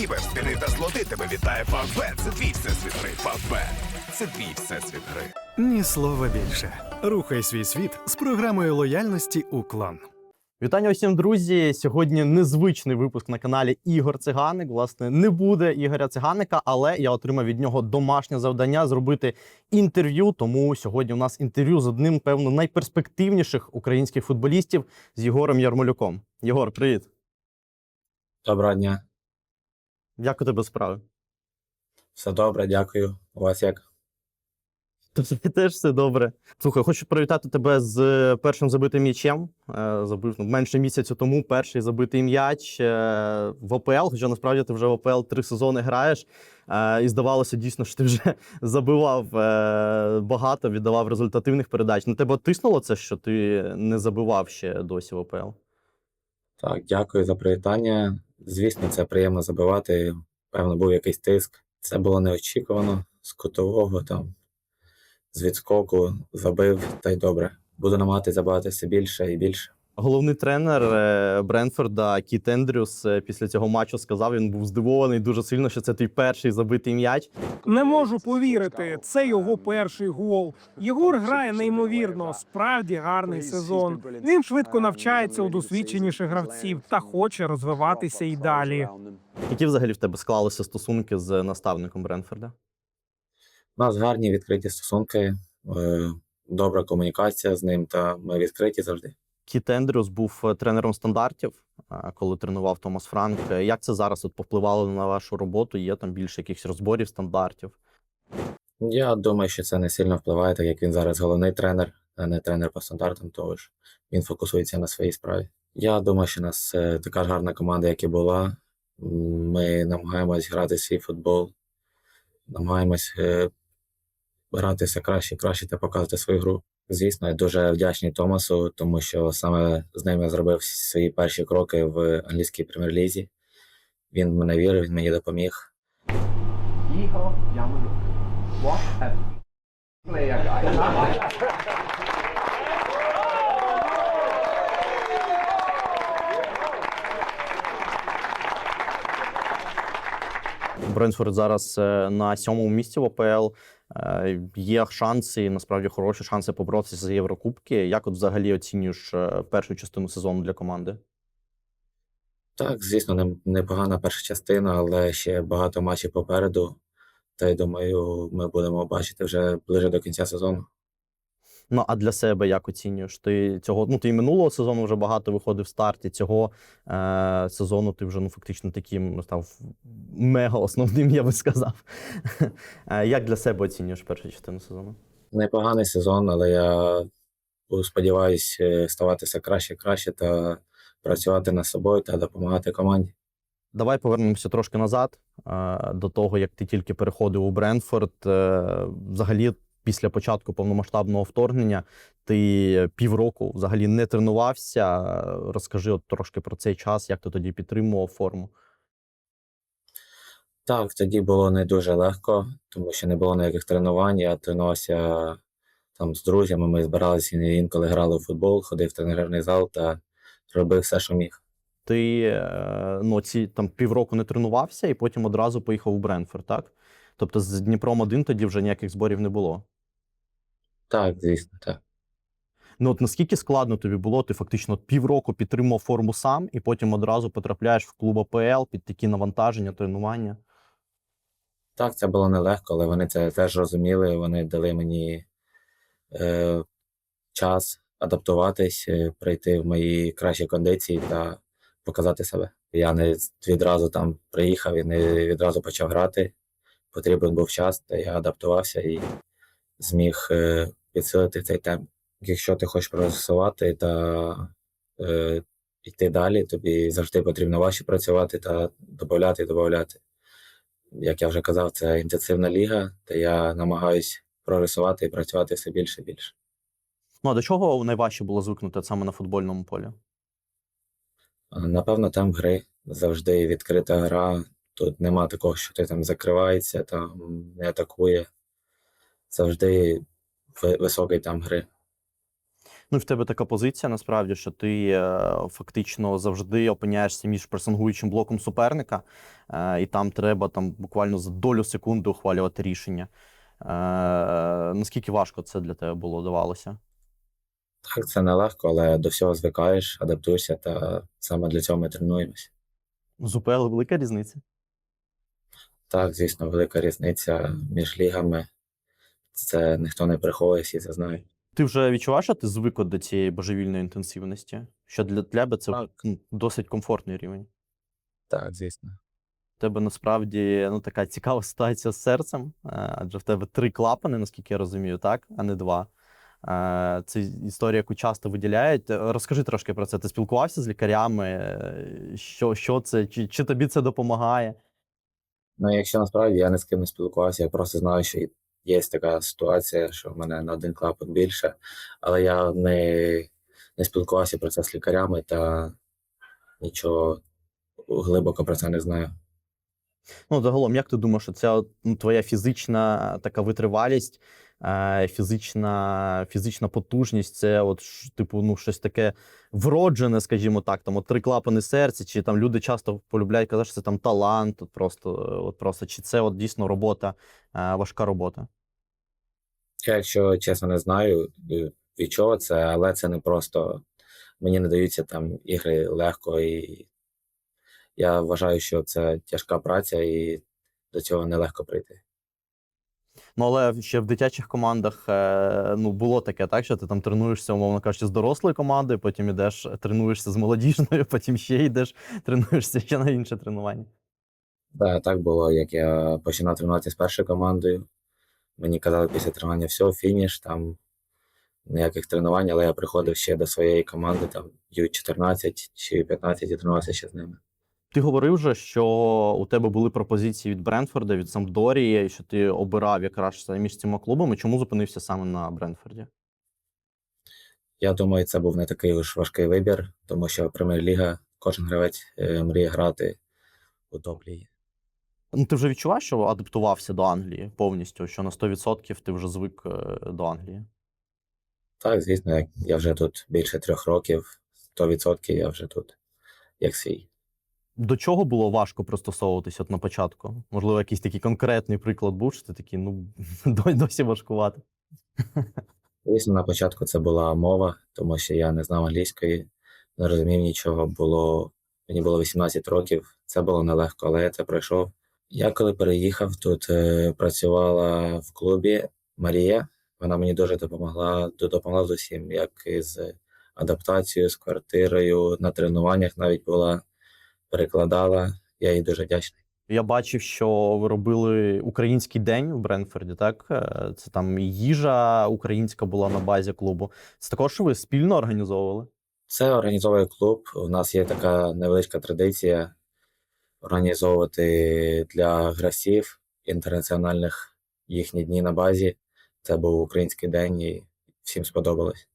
кіберспіни та злоти тебе вітає Фавбет. Це твій всесвіт гри. Фавбет. Це твій всесвіт гри. Ні слова більше. Рухай свій світ з програмою лояльності Уклон. Вітання усім, друзі! Сьогодні незвичний випуск на каналі Ігор Циганик. Власне, не буде Ігоря Циганика, але я отримав від нього домашнє завдання зробити інтерв'ю. Тому сьогодні у нас інтерв'ю з одним, певно, найперспективніших українських футболістів з Єгором Ярмолюком. Єгор, привіт! Доброго дня. Як у тебе справи? Все добре, дякую. У вас як? Тобто теж все добре. Слухай, хочу привітати тебе з е, першим забитим м'ячем. Е, Забив ну, менше місяця тому перший забитий м'яч е, в ОПЛ. Хоча насправді ти вже в ОПЛ три сезони граєш. І здавалося дійсно, що ти вже забивав багато, віддавав результативних передач. На тебе тиснуло це, що ти не забивав ще досі в ОПЛ? Так, дякую за привітання. Звісно, це приємно забивати. Певно, був якийсь тиск. Це було неочікувано з кутового там, з відскоку забив, та й добре. Буду намагатися забивати все більше і більше. Головний тренер е, Бренфорда Кіт Ендрюс е, після цього матчу сказав, він був здивований дуже сильно, що це твій перший забитий м'яч. Не можу повірити, це його перший гол. Єгор грає неймовірно, справді гарний сезон. Він швидко навчається у досвідченіших гравців та хоче розвиватися і далі. Які взагалі в тебе склалися стосунки з наставником Бренфорда? У нас гарні відкриті стосунки, е, добра комунікація з ним, та ми відкриті завжди. Кіт Ендрюс був е, тренером стандартів, е, коли тренував Томас Франк. Е, Як це зараз от повпливало на вашу роботу? Є там більше якихось розборів стандартів? Я думаю, що це не сильно впливає, так як він зараз головний тренер, а не тренер по стандартам, тож він фокусується на своїй справі. Я думаю, що у нас така ж гарна команда, як і була. Ми намагаємось грати свій футбол, намагаємось грати все краще краще та показувати свою гру. Звісно, я дуже вдячний Томасу, тому що саме з ним я зробив свої перші кроки в англійській прем'єр-лізі. Він в мене вірив, він мені допоміг. Guys. Бренфорд зараз е, на сьомому місці в ОПЛ. Е, Є шанси, насправді хороші шанси поборотися за Єврокубки. Як от взагалі оцінюєш е, першу частину сезону для команди? Так, звісно, не- непогана перша частина, але ще багато матчів попереду. Та й думаю, ми будемо бачити вже ближе до кінця сезону. Ну а для себе як оцінюєш? Ти цього ну ти і минулого сезону вже багато виходив в старті. Цього е, сезону ти вже ну фактично таким ну, став мега основним, я би сказав. Е, Як для себе оцінюєш першу частину сезону? Непоганий сезон, але я сподіваюся ставати все краще краще та працювати над собою та допомагати команді. Давай повернемося трошки назад е, до того, як ти тільки переходив у Бренфорд. Е, Взагалі, після початку повномасштабного вторгнення, ти півроку взагалі не тренувався. Розкажи от трошки про цей час, як ти тоді підтримував форму. Так, тоді було не дуже легко, тому що не було ніяких тренувань. Я тренувався там з друзями. Ми збиралися інколи грали у футбол, ходив в тренажерний зал та робив все, що міг. Ти е, ну, ці там півроку не тренувався і потім одразу поїхав у Бренфорд, так? Тобто з Дніпром 1 тоді вже ніяких зборів не було. Так, звісно, так. Ну от наскільки складно тобі було, ти фактично півроку підтримував форму сам, і потім одразу потрапляєш в клуб АПЛ під такі навантаження, тренування. Так, це було нелегко, але вони це теж розуміли. Вони дали мені е, час адаптуватись, е, прийти в мої кращі кондиції та показати себе. Я не відразу там приїхав і не відразу почав грати. Потрібен був час, та я адаптувався і зміг е, підсилити цей темп. Якщо ти хочеш прогресувати та е, йти далі, тобі завжди потрібно важче працювати та додати і додати як я вже казав, це інтенсивна ліга, та я намагаюсь прогресувати і працювати все більше і більше. Ну а до чого найважче було звикнути саме на футбольному полі? Напевно, там гри завжди відкрита гра. Тут нема такого, що ти там закривається, там не атакує. Завжди ви- високий там гри. Ну, в тебе така позиція, насправді, що ти е, фактично завжди опиняєшся між пресингуючим блоком суперника, е, і там треба там буквально за долю секунди ухвалювати рішення. Е, наскільки важко це для тебе було давалося? Так, це нелегко, але до всього звикаєш, адаптуєшся, та саме для цього ми тренуємося. З УПЛ велика різниця. Так, звісно, велика різниця між лігами. Це ніхто не приховує, всі це знають. Ти вже відчуваєш, що ти звик до цієї божевільної інтенсивності? Що для тебе це Так. досить комфортний рівень. Так, звісно. У тебе насправді ну, така цікава ситуація з серцем, е, адже в тебе три клапани, наскільки я розумію, так, а не два. Е, Це історія, яку часто виділяють. Розкажи трошки про це. Ти спілкувався з лікарями? Е, Що, що це? Чи, чи тобі це допомагає? Ну, якщо насправді я ні з ким не спілкувався, я просто знаю, що є така ситуація, що в мене на один клапан більше, але я не, не спілкувався про це з лікарями та нічого глибоко про це не знаю. Ну, загалом, як ти думаєш, що ця ну, твоя фізична така витривалість, фізична, фізична потужність, це от, типу, ну, щось таке вроджене, скажімо так, там, от три клапани серця, чи там люди часто полюбляють казати, що це там талант, от просто, е, от просто, чи це от дійсно робота, е, важка робота. Я, якщо чесно, не знаю, е, від чого це, але це не просто мені не даються там ігри легко, і я вважаю, що це тяжка праця, і до цього нелегко прийти. Ну, але ще в дитячих командах е, ну, було таке, так, що ти там тренуєшся, умовно кажучи, з дорослою командою, потім ідеш, тренуєшся з молодіжною, потім ще йдеш, тренуєшся ще на інше тренування. Да, так було, як я починав тренуватися з першою командою. Мені казали після тренування все, фініш, там ніяких тренувань, але я приходив ще до своєї команди, там Ю-14 чи 15 і тренувався ще з ними. Ти говорив вже, що у тебе були пропозиції від Брентфорда, від Сампдорії, і що ти обирав якраз між цими клубами. Чому зупинився саме на Брентфорді? Я думаю, це був не такий уж важкий вибір, тому що Прем'єр-ліга, кожен гравець е, мріє грати у топ-лігі. Ну, ти вже відчуваєш, що адаптувався до Англії повністю, що на 100% ти вже звик е, до Англії. Так, звісно, я вже тут більше трьох років, 100% я вже тут як свій. До чого було важко пристосовуватися от на початку? Можливо, якийсь такий конкретний приклад був, що ти такий, ну досі важкувати. Звісно, на початку це була мова, тому що я не знав англійської, не розумів нічого. Було мені було 18 років, це було нелегко, але я це пройшов. Я коли переїхав, тут е, працювала в клубі Марія. Вона мені дуже допомогла, допомогла з усім, як із адаптацією, з квартирою, на тренуваннях навіть була, перекладала. Я їй дуже вдячний. Я бачив, що ви робили український день у Бренфорді, так? Е, Це там їжа українська була на базі клубу. Це також ви спільно організовували? Це організовує клуб. У нас є така невеличка традиція організовувати для гравців інтернаціональних їхні дні на базі. Це був український день і всім сподобалось.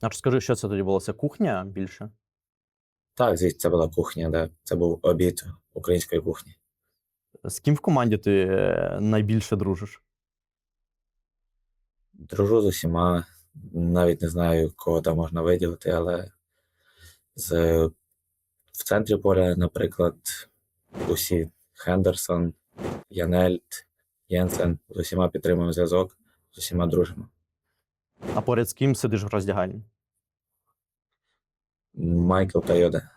А розкажи, що це тоді було? Це кухня більше? Так, звісно, це була кухня, да. це був обід української кухні. З ким в команді ти е, найбільше дружиш? Дружу з усіма, навіть не знаю, кого там можна виділити, але з... в центрі поля, наприклад, усі Хендерсон, Янельт, Єнсен, з усіма підтримуємо зв'язок, з усіма дружимо. А поряд з ким сидиш в роздягальні? Майкл та Йода.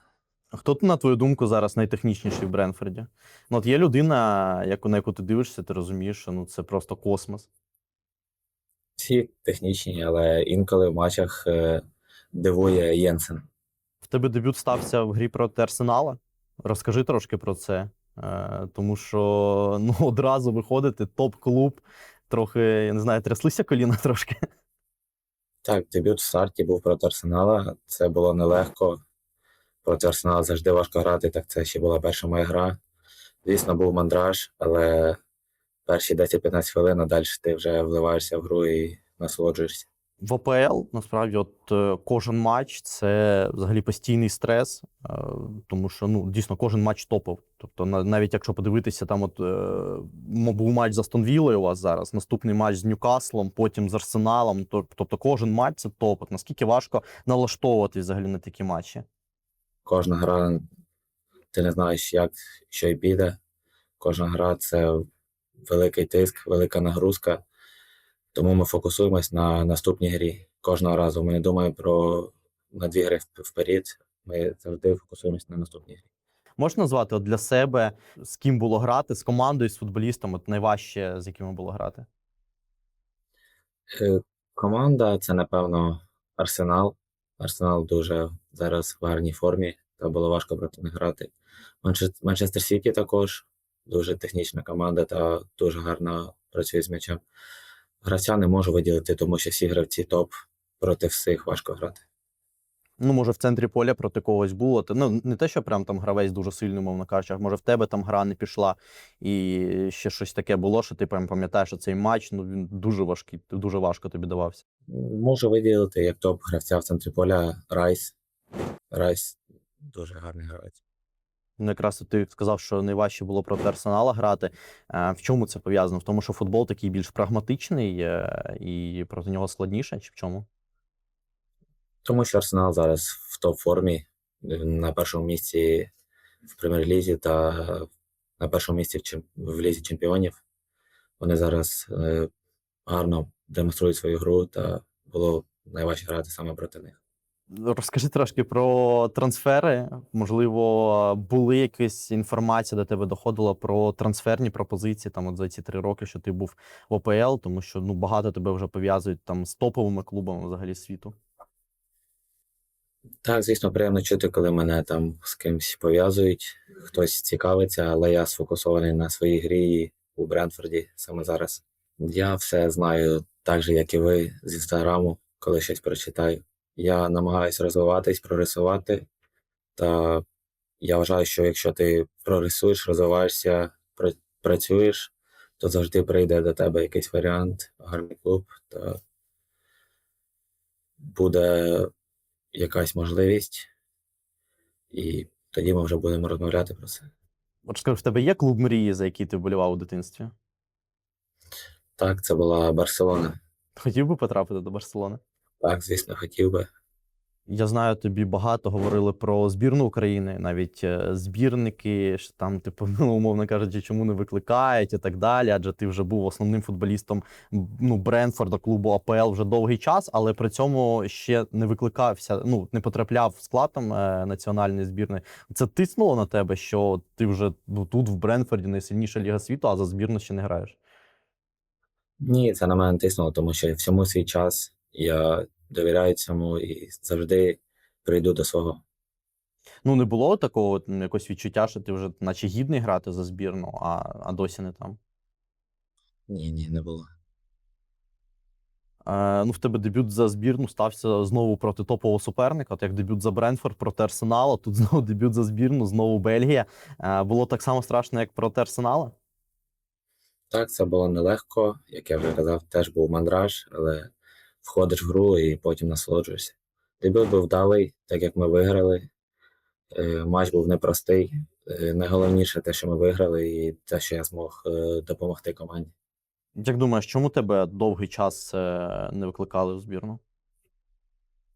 Хто ти, на твою думку, зараз найтехнічніший в Бренфорді? Ну, от є людина, яку, на яку ти дивишся, ти розумієш, що ну, це просто космос. Всі технічні, але інколи в матчах е, дивує Єнсен. В тебе дебют стався в грі проти Арсенала. Розкажи трошки про це. Е, тому що ну, одразу виходити топ-клуб, трохи, я не знаю, тряслися коліна трошки. Так, дебют в старті був проти Арсенала. Це було нелегко. Проти Арсенала завжди важко грати, так це ще була перша моя гра. Звісно, був мандраж, але перші 10-15 хвилин, а далі ти вже вливаєшся в гру і насолоджуєшся. В ОПЛ насправді, от е, кожен матч це взагалі постійний стрес, е, тому що ну дійсно кожен матч топов. Тобто, на- навіть якщо подивитися, там от е, був матч з Астон Віллою у вас зараз, наступний матч з Ньюкаслом, потім з Арсеналом. Тобто, кожен матч це топ. От наскільки важко налаштовувати взагалі на такі матчі? Кожна гра, ти не знаєш, як що й піде. Кожна гра це великий тиск, велика нагрузка. Тому ми фокусуємось на наступній грі. Кожного разу ми не думаємо про на дві гри вп- вперед. Ми завжди фокусуємось на наступній грі. Можеш назвати от для себе, з ким було грати, з командою, з футболістом, от найважче, з якими було грати? Е, Команда це, напевно, Арсенал. Арсенал дуже зараз в гарній формі, та було важко проти них грати. Манчестер Сіті також дуже технічна команда та дуже гарно працює з м'ячем. Гравця не можу виділити, тому що всі гравці топ проти всіх важко грати. Ну, може, в центрі поля проти когось було. Ну, не те, що прям там гравець дуже сильно, мовно кажучи, а може в тебе там гра не пішла, і ще щось таке було, що ти прям пам'ятаєш, що цей матч ну, він дуже важкий, дуже важко тобі давався. Можу виділити як топ гравця в центрі поля Райс. Райс дуже гарний гравець. Ну, якраз ти сказав, що найважче було проти Арсенала грати. Е, В чому це пов'язано? В тому, що футбол такий більш прагматичний е, і проти нього складніше, чи в чому? Тому що Арсенал зараз в топ-формі е, на першому місці в прем'єр-лізі та на першому місці в, лізі чемпіонів. Вони зараз гарно демонструють свою гру, та було найважче грати саме проти них. Розкажи трошки про трансфери. Можливо, були якась інформація до тебе доходила про трансферні пропозиції там от за ці три роки, що ти був в ОПЛ, тому що ну багато тебе вже пов'язують там з топовими клубами взагалі світу. Так, звісно, приємно чути, коли мене там з кимось пов'язують, хтось цікавиться, але я сфокусований на своїй грі у Брентфорді саме зараз. Я все знаю так же, як і ви, з інстаграму, коли щось прочитаю. Я намагаюся розвиватись, прогресувати. Та я вважаю, що якщо ти прогресуєш, розвиваєшся, працюєш, то завжди прийде до тебе якийсь варіант, гарний клуб, та буде якась можливість, і тоді ми вже будемо розмовляти про це. От скажи, в тебе є клуб мрії, за який ти вболівав у дитинстві? Так, це була Барселона. Хотів би потрапити до Барселони? Так, звісно, хотів би. Я знаю, тобі багато говорили про збірну України, навіть е, збірники, що там, типу, ну, умовно кажучи, чому не викликають і так далі. Адже ти вже був основним футболістом ну, Бренфорда, клубу АПЛ вже довгий час, але при цьому ще не викликався, ну не потрапляв в склад там е, національної збірної. Це тиснуло на тебе, що ти вже ну, тут в Бренфорді найсильніша ліга світу, а за збірну ще не граєш. Ні, це на мене тиснуло, тому що всьому свій час я довіряю цьому і завжди прийду до свого. Ну не було такого от, м, відчуття, що ти вже наче гідний грати за збірну, а, а досі не там. Ні, ні, не було. Е, ну, в тебе дебют за збірну стався знову проти топового суперника. От як дебют за Бренфорд проти Арсенала, тут знову дебют за збірну, знову Бельгія. Е, було так само страшно, як проти Арсенала. Так, це було нелегко, як я вже казав, теж був мандраж, але входиш в гру і потім насолоджуєшся. Дебют був вдалий, так як ми виграли. Е, Матч був непростий. Е, Найголовніше те, що ми виграли, і те, що я змог е, допомогти команді. Як думаєш, чому тебе довгий час не викликали в збірну?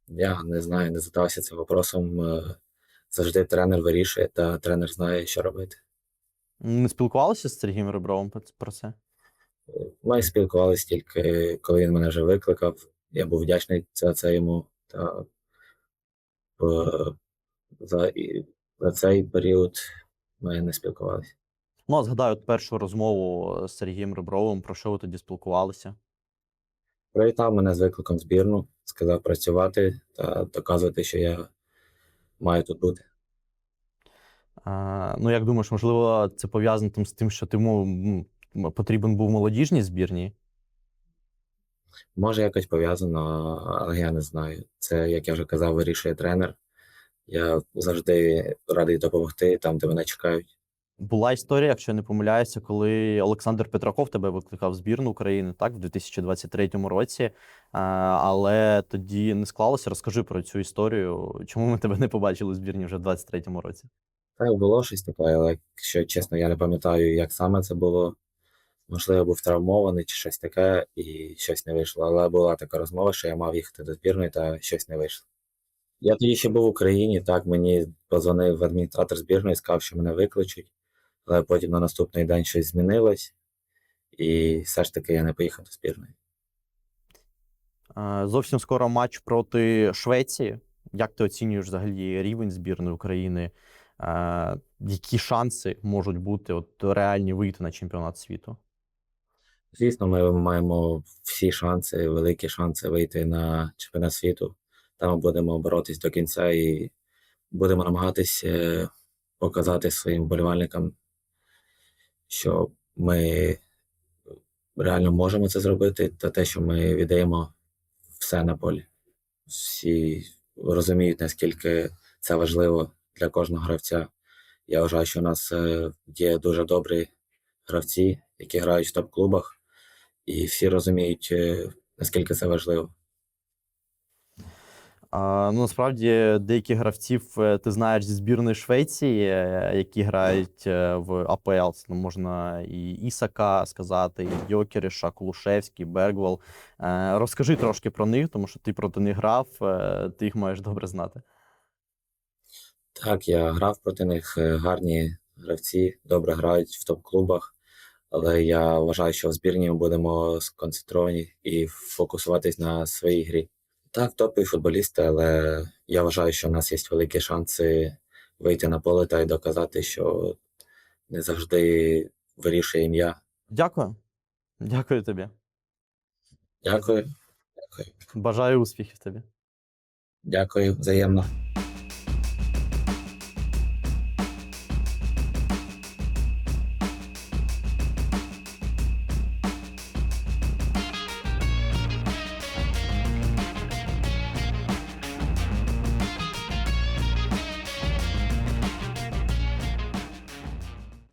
Я не знаю, не задавався цим вопросом. Завжди тренер вирішує, та тренер знає, що робити. Не спілкувалися з Сергієм Ребровим про це? Ми спілкувалися тільки, коли він мене вже викликав. Я був вдячний за це йому. Та за, за цей період ми не спілкувалися. Ну, а згадаю першу розмову з Сергієм Ребровим, про що ви тоді спілкувалися? Привітав мене з викликом збірну, сказав працювати та доказувати, що я маю тут бути. Е, ну, як думаєш, можливо, це пов'язано з тим, що ти потрібен був молодіжній збірній? Може, якось пов'язано, але я не знаю. Це, як я вже казав, вирішує тренер. Я завжди радий допомогти там, де мене чекають. Була історія, якщо я не помиляюся, коли Олександр Петраков тебе викликав в збірну України, так, в 2023 році. Але тоді не склалося. Розкажи про цю історію. Чому ми тебе не побачили в збірні вже в 23-му році? Так, було щось таке, але якщо чесно, я не пам'ятаю, як саме це було. Можливо, був травмований чи щось таке, і щось не вийшло. Але була така розмова, що я мав їхати до збірної, та щось не вийшло. Я тоді ще був в Україні, так, мені позвонив адміністратор збірної, сказав, що мене викличуть, але потім на наступний день щось змінилось, і все ж таки я не поїхав до збірної. Зовсім скоро матч проти Швеції. Як ти оцінюєш взагалі рівень збірної України? Які шанси можуть бути от, реальні вийти на чемпіонат світу? Звісно, ми маємо всі шанси, великі шанси вийти на чемпіонат світу. Там будемо боротись до кінця і будемо намагатись е, показати своїм вболівальникам, що ми реально можемо це зробити, та те, що ми віддаємо все на полі. Всі розуміють, наскільки це важливо для кожного гравця. Я вважаю, що у нас е, є дуже добрі гравці, які грають в топ-клубах, і всі розуміють, е, наскільки це важливо. А, ну, насправді, деякі гравців ти знаєш зі збірної Швеції, е, які грають е, в АПЛ. Це, ну, можна і Ісака сказати, і Йокеріша, Кулушевський, Бергвол. Е, Розкажи трошки про них, тому що ти проти них грав, ти їх маєш добре знати. Так, я грав проти них гарні гравці, добре грають в топ-клубах, але я вважаю, що в збірні ми будемо сконцентровані і фокусуватись на своїй грі. Так, топові футболісти, але я вважаю, що в нас є великі шанси вийти на поле та й доказати, що не завжди вирішує ім'я. Дякую. Дякую тобі. Дякую. Дякую. Бажаю успіхів тобі. Дякую взаємно.